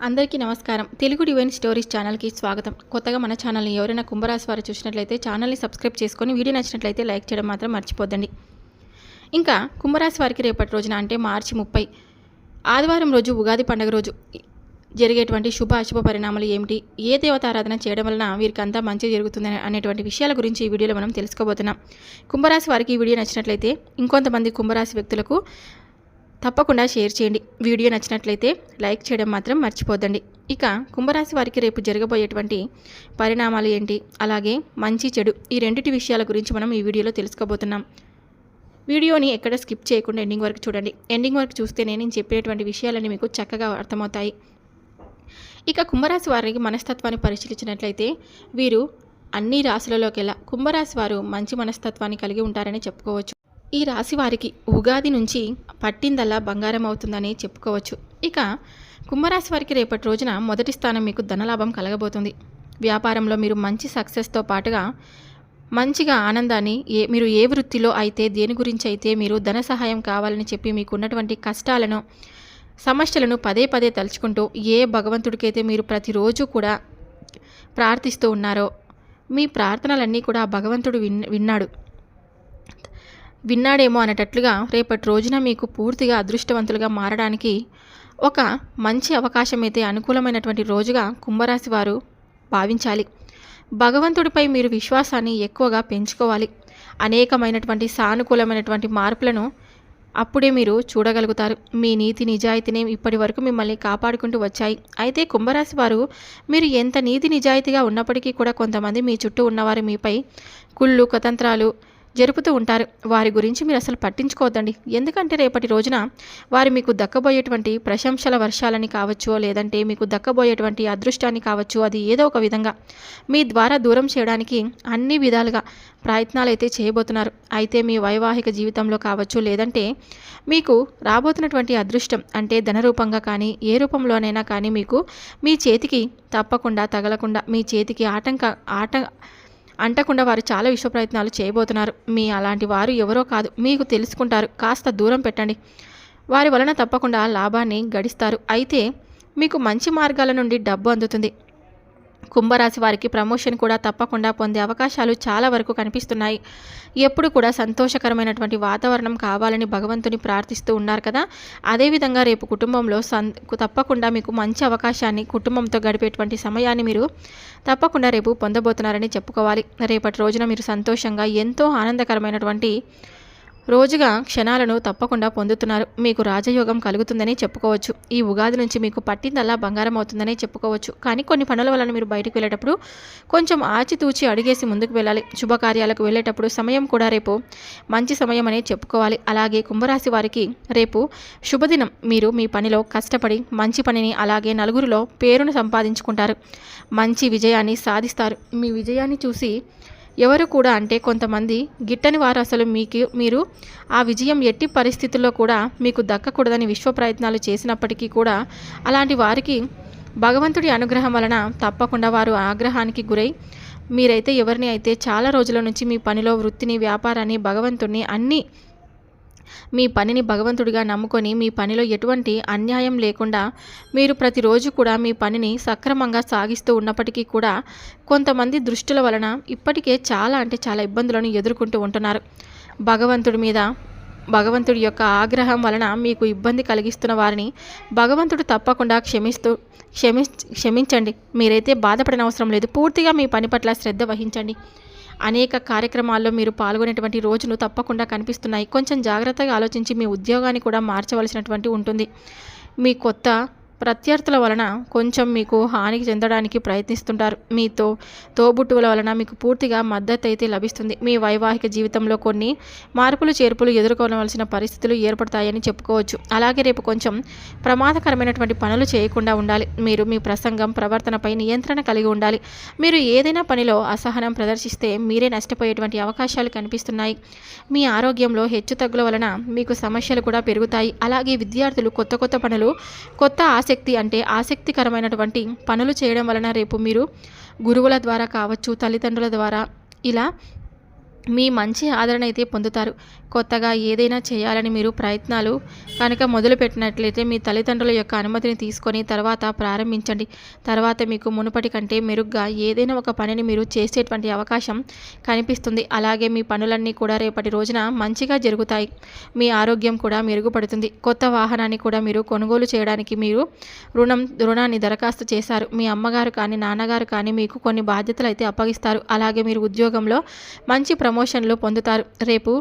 అందరికీ నమస్కారం. Telugu divine stories ఛానల్కి స్వాగతం. కొత్తగా మన ఛానల్ని ఎవరైనా కుంభరాశి వారు చూసినట్లయితే ఛానల్ని సబ్స్క్రైబ్ చేసుకొని వీడియో నచ్చినట్లయితే లైక్ చేయడం మాత్రం మర్చిపోద్దండి. ఇంకా కుంభరాశి వారికి రేపటి రోజున అంటే మార్చి ముప్పై. ఆదివారం రోజు ఉగాది పండుగ రోజు జరిగేటువంటి శుభ అశుభ పరిణామాలు ఏమిటి? ఏ దేవతారాధన చేయడం వలన వీరికి అంతా మంచి జరుగుతుందని అనేటువంటి విషయాల గురించి ఈ వీడియోలో మనం తెలుసుకోబోతున్నాం. కుంభరాశి వారికి ఈ వీడియో నచ్చినట్లయితే ఇంకొంతమంది కుంభరాశి వ్యక్తులకు తప్పకుండా షేర్ చేయండి. వీడియో నచ్చినట్లయితే లైక్ చేయడం మాత్రం మర్చిపోదండి ఇక కుంభరాశి వారికి రేపు జరగబోయేటువంటి పరిణామాలు ఏంటి? అలాగే మంచి చెడు ఈ రెండింటి విషయాల గురించి మనం ఈ వీడియోలో తెలుసుకోబోతున్నాం. వీడియోని ఎక్కడ స్కిప్ చేయకుండా ఎండింగ్ వరకు చూడండి. ఎండింగ్ వరకు చూస్తేనే నేను చెప్పేటువంటి విషయాలన్నీ మీకు చక్కగా అర్థమవుతాయి. ఇక కుంభరాశి వారికి మనస్తత్వాన్ని పరిశీలించినట్లయితే వీరు అన్ని రాశులలోకెల్లా కుంభరాశి వారు మంచి మనస్తత్వాన్ని కలిగి ఉంటారని చెప్పుకోవచ్చు. ఈ రాశి వారికి ఉగాది నుంచి పట్టిందల్లా బంగారం అవుతుందని చెప్పుకోవచ్చు. ఇక కుంభరాశి వారికి రేపటి రోజున మొదటి స్థానం మీకు ధనలాభం కలగబోతుంది. వ్యాపారంలో మీరు మంచి సక్సెస్తో పాటుగా మంచిగా ఆనందాన్ని ఏ మీరు ఏ వృత్తిలో అయితే దేని గురించి అయితే మీరు ధన సహాయం కావాలని చెప్పి మీకున్నటువంటి కష్టాలను సమస్యలను పదే పదే తలుచుకుంటూ ఏ భగవంతుడికైతే మీరు ప్రతిరోజు కూడా ప్రార్థిస్తూ ఉన్నారో మీ ప్రార్థనలన్నీ కూడా భగవంతుడు విన్ విన్నాడు. విన్నాడేమో అనేటట్లుగా రేపటి రోజున మీకు పూర్తిగా అదృష్టవంతులుగా మారడానికి ఒక మంచి అవకాశం అయితే అనుకూలమైనటువంటి రోజుగా కుంభరాశి వారు భావించాలి. భగవంతుడిపై మీరు విశ్వాసాన్ని ఎక్కువగా పెంచుకోవాలి. అనేకమైనటువంటి సానుకూలమైనటువంటి మార్పులను అప్పుడే మీరు చూడగలుగుతారు. మీ నీతి నిజాయితీని ఇప్పటి వరకు మిమ్మల్ని కాపాడుకుంటూ వచ్చాయి. అయితే కుంభరాశి వారు మీరు ఎంత నీతి నిజాయితీగా ఉన్నప్పటికీ కూడా కొంతమంది మీ చుట్టూ ఉన్నవారు మీపై కుళ్ళు కుతంత్రాలు జరుపుతూ ఉంటారు. వారి గురించి మీరు అసలు పట్టించుకోవద్దండి. ఎందుకంటే రేపటి రోజున వారు మీకు దక్కబోయేటువంటి ప్రశంసల వర్షాలని కావచ్చు లేదంటే మీకు దక్కబోయేటువంటి అదృష్టాన్ని కావచ్చు అది ఏదో ఒక విధంగా మీ ద్వారా దూరం చేయడానికి అన్ని విధాలుగా ప్రయత్నాలు అయితే చేయబోతున్నారు. అయితే మీ వైవాహిక జీవితంలో కావచ్చు లేదంటే మీకు రాబోతున్నటువంటి అదృష్టం అంటే ధనరూపంగా కానీ ఏ రూపంలోనైనా కానీ మీకు మీ చేతికి తప్పకుండా తగలకుండా మీ చేతికి ఆటంక ఆట అంటకుండా వారు చాలా విశ్వ ప్రయత్నాలు చేయబోతున్నారు. మీ అలాంటి వారు ఎవరో కాదు. మీకు తెలుసుకుంటారు. కాస్త దూరం పెట్టండి. వారి వలన తప్పకుండా లాభాన్ని గడిస్తారు. అయితే మీకు మంచి మార్గాల నుండి డబ్బు అందుతుంది. కుంభరాశి వారికి ప్రమోషన్ కూడా తప్పకుండా పొందే అవకాశాలు చాలా వరకు కనిపిస్తున్నాయి. ఎప్పుడు కూడా సంతోషకరమైనటువంటి వాతావరణం కావాలని భగవంతుని ప్రార్థిస్తూ ఉన్నారు కదా. అదేవిధంగా రేపు కుటుంబంలో సన్ తప్పకుండా మీకు మంచి అవకాశాన్ని కుటుంబంతో గడిపేటువంటి సమయాన్ని మీరు తప్పకుండా రేపు పొందబోతున్నారని చెప్పుకోవాలి. రేపటి రోజున మీరు సంతోషంగా ఎంతో ఆనందకరమైనటువంటి రోజుగా క్షణాలను తప్పకుండా పొందుతున్నారు. మీకు రాజయోగం కలుగుతుందని చెప్పుకోవచ్చు. ఈ ఉగాది నుంచి మీకు పట్టిందల్లా బంగారం అవుతుందని చెప్పుకోవచ్చు. కానీ కొన్ని పనుల వలన మీరు బయటకు వెళ్ళేటప్పుడు కొంచెం ఆచితూచి అడిగేసి ముందుకు వెళ్ళాలి. శుభకార్యాలకు వెళ్ళేటప్పుడు సమయం కూడా రేపు మంచి సమయం అనే చెప్పుకోవాలి. అలాగే కుంభరాశి వారికి రేపు శుభదినం. మీరు మీ పనిలో కష్టపడి మంచి పనిని అలాగే నలుగురిలో పేరును సంపాదించుకుంటారు. మంచి విజయాన్ని సాధిస్తారు. మీ విజయాన్ని చూసి ఎవరు కూడా అంటే కొంతమంది గిట్టని వారు అసలు మీకు మీరు ఆ విజయం ఎట్టి పరిస్థితుల్లో కూడా మీకు దక్కకూడదని విశ్వ ప్రయత్నాలు చేసినప్పటికీ కూడా అలాంటి వారికి భగవంతుడి అనుగ్రహం వలన తప్పకుండా వారు ఆగ్రహానికి గురై మీరైతే ఎవరిని అయితే చాలా రోజుల నుంచి మీ పనిలో వృత్తిని వ్యాపారాన్ని భగవంతుడిని అన్నీ మీ పనిని భగవంతుడిగా నమ్ముకొని మీ పనిలో ఎటువంటి అన్యాయం లేకుండా మీరు ప్రతిరోజు కూడా మీ పనిని సక్రమంగా సాగిస్తూ ఉన్నప్పటికీ కూడా కొంతమంది దృష్టిల వలన ఇప్పటికే చాలా అంటే చాలా ఇబ్బందులను ఎదుర్కొంటూ ఉంటున్నారు. భగవంతుడి మీద భగవంతుడి యొక్క ఆగ్రహం వలన మీకు ఇబ్బంది కలిగిస్తున్న వారిని భగవంతుడు తప్పకుండా క్షమిస్తూ క్షమి క్షమించండి. మీరైతే బాధపడిన అవసరం లేదు. పూర్తిగా మీ పని పట్ల శ్రద్ధ వహించండి. అనేక కార్యక్రమాల్లో మీరు పాల్గొనేటువంటి రోజులు తప్పకుండా కనిపిస్తున్నాయి. కొంచెం జాగ్రత్తగా ఆలోచించి మీ ఉద్యోగాన్ని కూడా మార్చవలసినటువంటి ఉంటుంది. మీ కొత్త ప్రత్యర్థుల వలన కొంచెం మీకు హానికి చెందడానికి ప్రయత్నిస్తుంటారు. మీతో తోబుట్టువుల వలన మీకు పూర్తిగా మద్దతు అయితే లభిస్తుంది. మీ వైవాహిక జీవితంలో కొన్ని మార్పులు చేర్పులు ఎదుర్కోవలసిన పరిస్థితులు ఏర్పడతాయని చెప్పుకోవచ్చు. అలాగే రేపు కొంచెం ప్రమాదకరమైనటువంటి పనులు చేయకుండా ఉండాలి. మీరు మీ ప్రసంగం ప్రవర్తనపై నియంత్రణ కలిగి ఉండాలి. మీరు ఏదైనా పనిలో అసహనం ప్రదర్శిస్తే మీరే నష్టపోయేటువంటి అవకాశాలు కనిపిస్తున్నాయి. మీ ఆరోగ్యంలో హెచ్చుతగ్గుల వలన మీకు సమస్యలు కూడా పెరుగుతాయి. అలాగే విద్యార్థులు కొత్త కొత్త పనులు కొత్త ఆశ ఆసక్తి అంటే ఆసక్తికరమైనటువంటి పనులు చేయడం వలన రేపు మీరు గురువుల ద్వారా కావచ్చు తల్లిదండ్రుల ద్వారా ఇలా మీ మంచి ఆదరణ అయితే పొందుతారు. కొత్తగా ఏదైనా చేయాలని మీరు ప్రయత్నాలు కనుక మొదలుపెట్టినట్లయితే మీ తల్లిదండ్రుల యొక్క అనుమతిని తీసుకొని తర్వాత ప్రారంభించండి. తర్వాత మీకు మునుపటి కంటే మెరుగ్గా ఏదైనా ఒక పనిని మీరు చేసేటువంటి అవకాశం కనిపిస్తుంది. అలాగే మీ పనులన్నీ కూడా రేపటి రోజున మంచిగా జరుగుతాయి. మీ ఆరోగ్యం కూడా మెరుగుపడుతుంది. కొత్త వాహనాన్ని కూడా మీరు కొనుగోలు చేయడానికి మీరు రుణం రుణాన్ని దరఖాస్తు చేశారు. మీ అమ్మగారు కానీ నాన్నగారు కానీ మీకు కొన్ని బాధ్యతలు అయితే అప్పగిస్తారు. అలాగే మీరు ఉద్యోగంలో మంచి ప్రమోషన్లు పొందుతారు. రేపు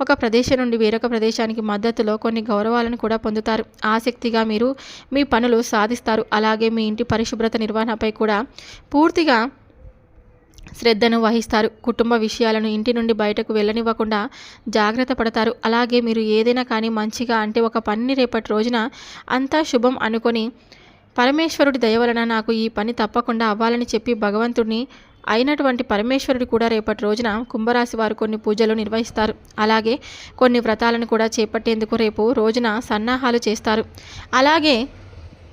ఒక ప్రదేశం నుండి వేరొక ప్రదేశానికి మద్దతులో కొన్ని గౌరవాలను కూడా పొందుతారు. ఆసక్తిగా మీరు మీ పనులు సాధిస్తారు. అలాగే మీ ఇంటి పరిశుభ్రత నిర్వహణపై కూడా పూర్తిగా శ్రద్ధను వహిస్తారు. కుటుంబ విషయాలను ఇంటి నుండి బయటకు వెళ్ళనివ్వకుండా జాగ్రత్త పడతారు. అలాగే మీరు ఏదైనా కానీ మంచిగా అంటే ఒక పనిని రేపటి రోజున అంతా శుభం అనుకొని పరమేశ్వరుడి దయ వలన నాకు ఈ పని తప్పకుండా అవ్వాలని చెప్పి భగవంతుడిని అయినటువంటి పరమేశ్వరుడు కూడా రేపటి రోజున కుంభరాశి వారు కొన్ని పూజలు నిర్వహిస్తారు. అలాగే కొన్ని వ్రతాలను కూడా చేపట్టేందుకు రేపు రోజున సన్నాహాలు చేస్తారు. అలాగే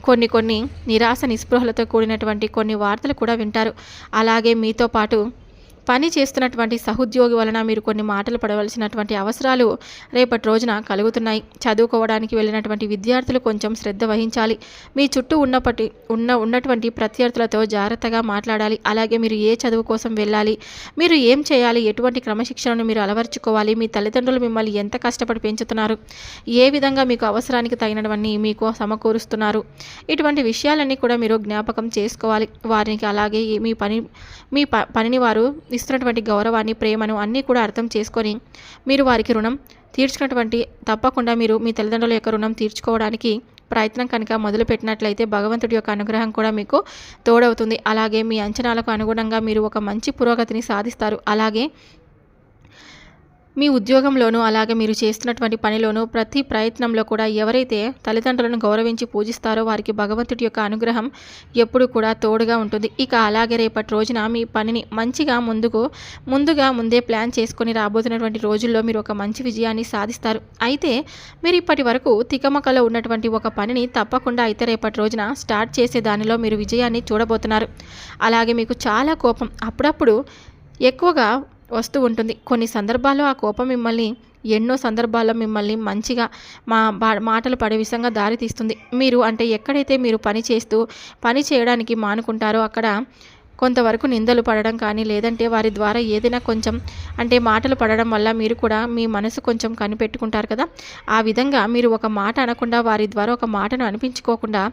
కొన్ని కొన్ని నిరాశ నిస్పృహలతో కూడినటువంటి కొన్ని వార్తలు కూడా వింటారు. అలాగే మీతో పాటు పని చేస్తున్నటువంటి సహోద్యోగి వలన మీరు కొన్ని మాటలు పడవలసినటువంటి అవసరాలు రేపటి రోజున కలుగుతున్నాయి. చదువుకోవడానికి వెళ్ళినటువంటి విద్యార్థులు కొంచెం శ్రద్ధ వహించాలి. మీ చుట్టూ ఉన్నప్పటి ఉన్న ఉన్నటువంటి ప్రత్యర్థులతో జాగ్రత్తగా మాట్లాడాలి. అలాగే మీరు ఏ చదువు కోసం వెళ్ళాలి మీరు ఏం చేయాలి ఎటువంటి క్రమశిక్షణను మీరు అలవర్చుకోవాలి మీ తల్లిదండ్రులు మిమ్మల్ని ఎంత కష్టపడి పెంచుతున్నారు ఏ విధంగా మీకు అవసరానికి తగినవన్నీ మీకు సమకూరుస్తున్నారు. ఇటువంటి విషయాలన్నీ కూడా మీరు జ్ఞాపకం చేసుకోవాలి. వారికి అలాగే మీ పని మీ ప పనిని వారు ఇస్తున్నటువంటి గౌరవాన్ని ప్రేమను అన్నీ కూడా అర్థం చేసుకొని మీరు వారికి రుణం తీర్చుకున్నటువంటి తప్పకుండా మీరు మీ తల్లిదండ్రుల యొక్క రుణం తీర్చుకోవడానికి ప్రయత్నం కనుక మొదలుపెట్టినట్లయితే భగవంతుడి యొక్క అనుగ్రహం కూడా మీకు తోడవుతుంది. అలాగే మీ అంచనాలకు అనుగుణంగా మీరు ఒక మంచి పురోగతిని సాధిస్తారు. అలాగే మీ ఉద్యోగంలోనూ అలాగే మీరు చేస్తున్నటువంటి పనిలోనూ ప్రతి ప్రయత్నంలో కూడా ఎవరైతే తల్లిదండ్రులను గౌరవించి పూజిస్తారో వారికి భగవంతుడి యొక్క అనుగ్రహం ఎప్పుడు కూడా తోడుగా ఉంటుంది. ఇక అలాగే రేపటి రోజున మీ పనిని మంచిగా ముందుకు ముందుగా ముందే ప్లాన్ చేసుకొని రాబోతున్నటువంటి రోజుల్లో మీరు ఒక మంచి విజయాన్ని సాధిస్తారు. అయితే మీరు ఇప్పటి వరకు తికమకలో ఉన్నటువంటి ఒక పనిని తప్పకుండా అయితే రేపటి రోజున స్టార్ట్ చేసే దానిలో మీరు విజయాన్ని చూడబోతున్నారు. అలాగే మీకు చాలా కోపం. అప్పుడప్పుడు ఎక్కువగా వస్తూ ఉంటుంది. కొన్ని సందర్భాల్లో ఆ కోపం మిమ్మల్ని ఎన్నో సందర్భాల్లో మిమ్మల్ని మంచిగా మా మాటలు పడే విషయంగా దారి తీస్తుంది మీరు అంటే ఎక్కడైతే మీరు పని చేస్తూ పని చేయడానికి మానుకుంటారో అక్కడ కొంతవరకు నిందలు పడడం కానీ లేదంటే వారి ద్వారా ఏదైనా కొంచెం అంటే మాటలు పడడం వల్ల మీరు కూడా మీ మనసు కొంచెం కనిపెట్టుకుంటారు కదా? ఆ విధంగా మీరు ఒక మాట అనకుండా వారి ద్వారా ఒక మాటను అనిపించుకోకుండా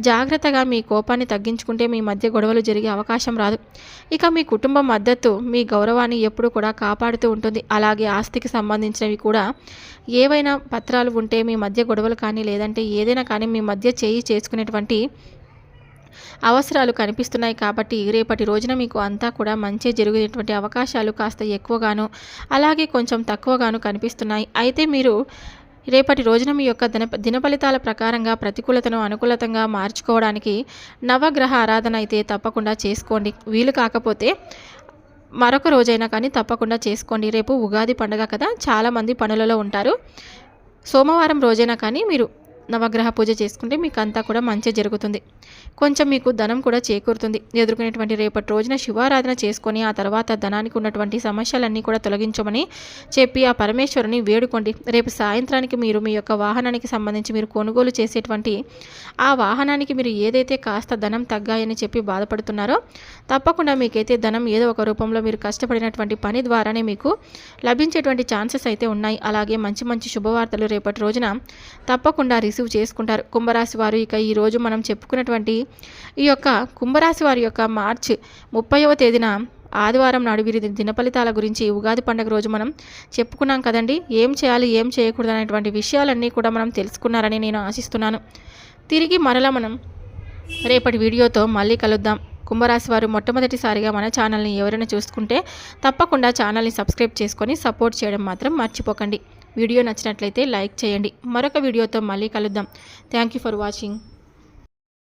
జాగ్రత్తగా మీ కోపాన్ని తగ్గించుకుంటే మీ మధ్య గొడవలు జరిగే అవకాశం రాదు. ఇక మీ కుటుంబ మద్దతు మీ గౌరవాన్ని ఎప్పుడు కూడా కాపాడుతూ ఉంటుంది. అలాగే ఆస్తికి సంబంధించినవి కూడా ఏవైనా పత్రాలు ఉంటే మీ మధ్య గొడవలు కానీ లేదంటే ఏదైనా కానీ మీ మధ్య చేయి చేసుకునేటువంటి అవసరాలు కనిపిస్తున్నాయి కాబట్టి రేపటి రోజున మీకు అంతా కూడా మంచి జరిగేటువంటి అవకాశాలు కాస్త ఎక్కువగాను అలాగే కొంచెం తక్కువగాను కనిపిస్తున్నాయి. అయితే మీరు రేపటి రోజున మీ యొక్క దిన దిన ఫలితాల ప్రకారంగా ప్రతికూలతను అనుకూలతంగా మార్చుకోవడానికి నవగ్రహ ఆరాధన అయితే తప్పకుండా చేసుకోండి. వీలు కాకపోతే మరొక రోజైనా కానీ తప్పకుండా చేసుకోండి. రేపు ఉగాది పండుగ కదా చాలామంది పనులలో ఉంటారు. సోమవారం రోజైనా కానీ మీరు నవగ్రహ పూజ చేసుకుంటే మీకు అంతా కూడా మంచి జరుగుతుంది. కొంచెం మీకు ధనం కూడా చేకూరుతుంది. ఎదుర్కొనేటువంటి రేపటి రోజున శివారాధన చేసుకొని ఆ తర్వాత ధనానికి ఉన్నటువంటి సమస్యలన్నీ కూడా తొలగించమని చెప్పి ఆ పరమేశ్వరుని వేడుకోండి. రేపు సాయంత్రానికి మీరు మీ యొక్క వాహనానికి సంబంధించి మీరు కొనుగోలు చేసేటువంటి ఆ వాహనానికి మీరు ఏదైతే కాస్త ధనం తగ్గాయని చెప్పి బాధపడుతున్నారో తప్పకుండా మీకైతే ధనం ఏదో ఒక రూపంలో మీరు కష్టపడినటువంటి పని ద్వారానే మీకు లభించేటువంటి ఛాన్సెస్ అయితే ఉన్నాయి. అలాగే మంచి మంచి శుభవార్తలు రేపటి రోజున తప్పకుండా రిసీవ్ చేసుకుంటారు. కుంభరాశి వారు ఇక ఈరోజు మనం చెప్పుకున్నటువంటి ఈ యొక్క కుంభరాశి వారి యొక్క మార్చ్ ముప్పైవ తేదీన ఆదివారం నాడు వీరి దినఫలితాల గురించి ఉగాది పండుగ రోజు మనం చెప్పుకున్నాం కదండి. ఏం చేయాలి ఏం చేయకూడదు అనేటువంటి విషయాలన్నీ కూడా మనం తెలుసుకున్నారని నేను ఆశిస్తున్నాను. తిరిగి మరలా మనం రేపటి వీడియోతో మళ్ళీ కలుద్దాం. కుంభరాశి వారు మొట్టమొదటిసారిగా మన ఛానల్ని ఎవరైనా చూసుకుంటే తప్పకుండా ఛానల్ని సబ్స్క్రైబ్ చేసుకొని సపోర్ట్ చేయడం మాత్రం మర్చిపోకండి. వీడియో నచ్చినట్లయితే లైక్ చేయండి. మరొక వీడియోతో మళ్ళీ కలుద్దాం. Thank you for watching